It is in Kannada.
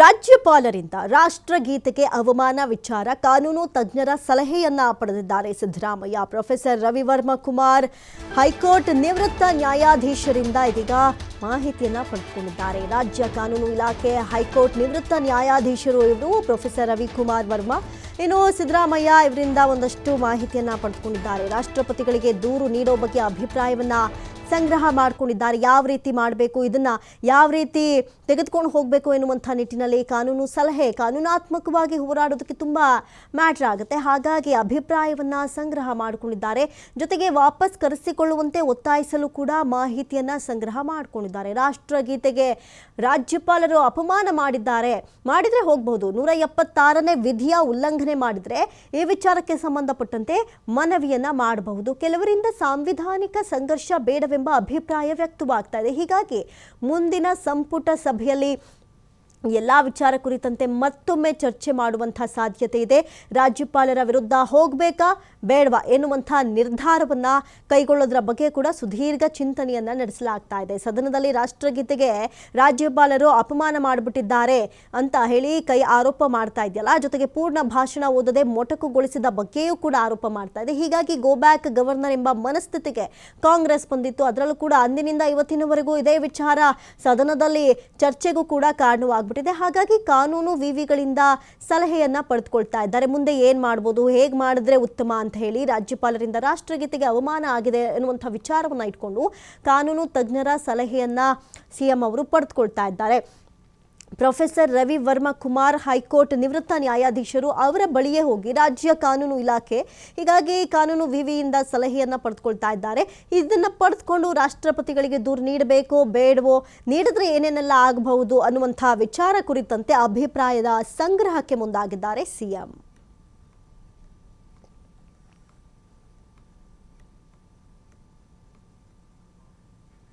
ರಾಜ್ಯಪಾಲರಿಂದ ರಾಷ್ಟ್ರಗೀತೆಗೆ ಅವಮಾನ ವಿಚಾರ, ಕಾನೂನು ತಜ್ಞರ ಸಲಹೆಯನ್ನ ಪಡೆದಿದ್ದಾರೆ Siddaramaiah. Professor Ravivarma Kumar high court ನಿವೃತ್ತ ನ್ಯಾಯಾಧೀಶರಿಂದ ಇದೀಗ ಮಾಹಿತಿಯನ್ನ ಪಡೆದುಕೊಂಡಿದ್ದಾರೆ. ರಾಜ್ಯ ಕಾನೂನು ಇಲಾಖೆ ಹೈಕೋರ್ಟ್ ನಿವೃತ್ತ ನ್ಯಾಯಾಧೀಶರು ಇವರು ಪ್ರೊಫೆಸರ್ ರವಿಕುಮಾರ್ ವರ್ಮಾ. ಇನ್ನು ಸಿದ್ದರಾಮಯ್ಯ ಇವರಿಂದ ಒಂದಷ್ಟು ಮಾಹಿತಿಯನ್ನ ಪಡೆದುಕೊಂಡಿದ್ದಾರೆ. ರಾಷ್ಟ್ರಪತಿಗಳಿಗೆ ದೂರು ನೀಡೋ ಬಗ್ಗೆ ಅಭಿಪ್ರಾಯವನ್ನ ಸಂಗ್ರಹ ಮಾಡಿಕೊಂಡಿದ್ದಾರೆ. ಯಾವ ರೀತಿ ಮಾಡಬೇಕು? ಇದನ್ನ ಯಾವ ರೀತಿ ತೆಗೆದುಕೊಂಡು ಹೋಗಬೇಕು ಎನ್ನುವಂಥ ನಿಟ್ಟಿನಲ್ಲಿ ಕಾನೂನು ಸಲಹೆ ಕಾನೂನಾತ್ಮಕವಾಗಿ ಹೋರಾಡೋದಕ್ಕೆ ತುಂಬ ಮ್ಯಾಟರ್ ಆಗುತ್ತೆ. ಹಾಗಾಗಿ ಅಭಿಪ್ರಾಯವನ್ನ ಸಂಗ್ರಹ ಮಾಡಿಕೊಂಡಿದ್ದಾರೆ. ಜೊತೆಗೆ ವಾಪಸ್ ಕರೆಸಿಕೊಳ್ಳುವಂತೆ ಒತ್ತಾಯಿಸಲು ಕೂಡ ಮಾಹಿತಿಯನ್ನ ಸಂಗ್ರಹ ಮಾಡಿಕೊಂಡಿದ್ದಾರೆ. ರಾಷ್ಟ್ರಗೀತೆಗೆ ರಾಜ್ಯಪಾಲರು ಅಪಮಾನ ಮಾಡಿದ್ದಾರೆ. ಮಾಡಿದ್ರೆ ಹೋಗಬಹುದು ನೂರ ಎಪ್ಪತ್ತಾರನೇ ವಿಧಿಯ ಉಲ್ಲಂಘನೆ ಮಾಡಿದ್ರೆ ಈ ವಿಚಾರಕ್ಕೆ ಸಂಬಂಧಪಟ್ಟಂತೆ ಮನವಿಯನ್ನ ಮಾಡಬಹುದು. ಕೆಲವರಿಂದ ಸಾಂವಿಧಾನಿಕ ಸಂಘರ್ಷ ಬೇಡವೆಂಬ ಅಭಿಪ್ರಾಯ ವ್ಯಕ್ತವಾಗ್ತಾ ಇದೆ. ಹೀಗಾಗಿ ಮುಂದಿನ ಸಂಪುಟ ಸಭೆಯಲ್ಲಿ ಎಲ್ಲ ವಿಚಾರ ಕುರಿತಂತೆ ಮತ್ತೊಮ್ಮೆ ಚರ್ಚೆ ಮಾಡುವಂಥ ಸಾಧ್ಯತೆ ಇದೆ. ರಾಜ್ಯಪಾಲರ ವಿರುದ್ಧ ಹೋಗಬೇಕಾ? ಬೇಡವಾ? ಎನ್ನುವಂಥ ನಿರ್ಧಾರವನ್ನ ಕೈಗೊಳ್ಳೋದ್ರ ಬಗ್ಗೆ ಕೂಡ ಸುದೀರ್ಘ ಚಿಂತನೆಯನ್ನ ನಡೆಸಲಾಗ್ತಾ ಇದೆ. ಸದನದಲ್ಲಿ ರಾಷ್ಟ್ರಗೀತೆಗೆ ರಾಜ್ಯಪಾಲರು ಅಪಮಾನ ಮಾಡಿಬಿಟ್ಟಿದ್ದಾರೆ ಅಂತ ಹೇಳಿ ಕೈ ಆರೋಪ ಮಾಡ್ತಾ ಇದೆಯಲ್ಲ, ಜೊತೆಗೆ ಪೂರ್ಣ ಭಾಷಣ ಓದದೆ ಮೊಟಕುಗೊಳಿಸಿದ ಬಗ್ಗೆಯೂ ಕೂಡ ಆರೋಪ ಮಾಡ್ತಾ ಇದೆ. ಹೀಗಾಗಿ ಗೋ ಬ್ಯಾಕ್ ಗವರ್ನರ್ ಎಂಬ ಮನಸ್ಥಿತಿಗೆ ಕಾಂಗ್ರೆಸ್ ಬಂದಿತ್ತು. ಅದರಲ್ಲೂ ಕೂಡ ಅಂದಿನಿಂದ ಇವತ್ತಿನವರೆಗೂ ಇದೇ ವಿಚಾರ. ಸದನದಲ್ಲಿ ಚರ್ಚೆಗೂ ಕೂಡ ಕಾರಣವಾಗ್ಬಿಟ್ಟಿದೆ ಹಾಗಾಗಿ ಕಾನೂನು ವಿವಿಗಳಿಂದ ಸಲಹೆಯನ್ನ ಪಡೆದುಕೊಳ್ತಾ ಇದ್ದಾರೆ. ಮುಂದೆ ಏನ್ ಮಾಡ್ಬೋದು, ಹೇಗೆ ಮಾಡಿದ್ರೆ ಉತ್ತಮ ಅಂತ ಹೇಳಿ ರಾಜ್ಯಪಾಲರಿಂದ ರಾಷ್ಟ್ರಗೀತೆಗೆ ಅವಮಾನ ಆಗಿದೆ ಎನ್ನುವಂಥ ವಿಚಾರವನ್ನ ಇಟ್ಕೊಂಡು ಕಾನೂನು ತಜ್ಞರ ಸಲಹೆಯನ್ನ ಸಿಎಂ ಅವರು ಪಡೆದುಕೊಳ್ತಾ ಇದ್ದಾರೆ. Professor Ravi Varma Kumar high court ನಿವೃತ್ತ ನ್ಯಾಯಾಧೀಶರು ಅವರ ಬಳಿಯೇ ಹೋಗಿ ರಾಜ್ಯ ಕಾನೂನು ಇಲಾಖೆ ಹೀಗಾಗಿ ಕಾನೂನು ವಿವಿಯಿಂದ ಸಲಹೆಯನ್ನ ಪಡೆದುಕೊಳ್ತಾ ಇದ್ದಾರೆ. ಇದನ್ನ ಪಡೆದುಕೊಂಡು ರಾಷ್ಟ್ರಪತಿಗಳಿಗೆ ದೂರು ನೀಡಬೇಕೋ ಬೇಡವೋ, ನೀಡಿದ್ರೆ ಏನೇನೆಲ್ಲ ಆಗಬಹುದು ಅನ್ನುವಂಥ ವಿಚಾರ ಕುರಿತಂತೆ ಅಭಿಪ್ರಾಯದ ಸಂಗ್ರಹಕ್ಕೆ ಮುಂದಾಗಿದ್ದಾರೆ ಸಿಎಂ.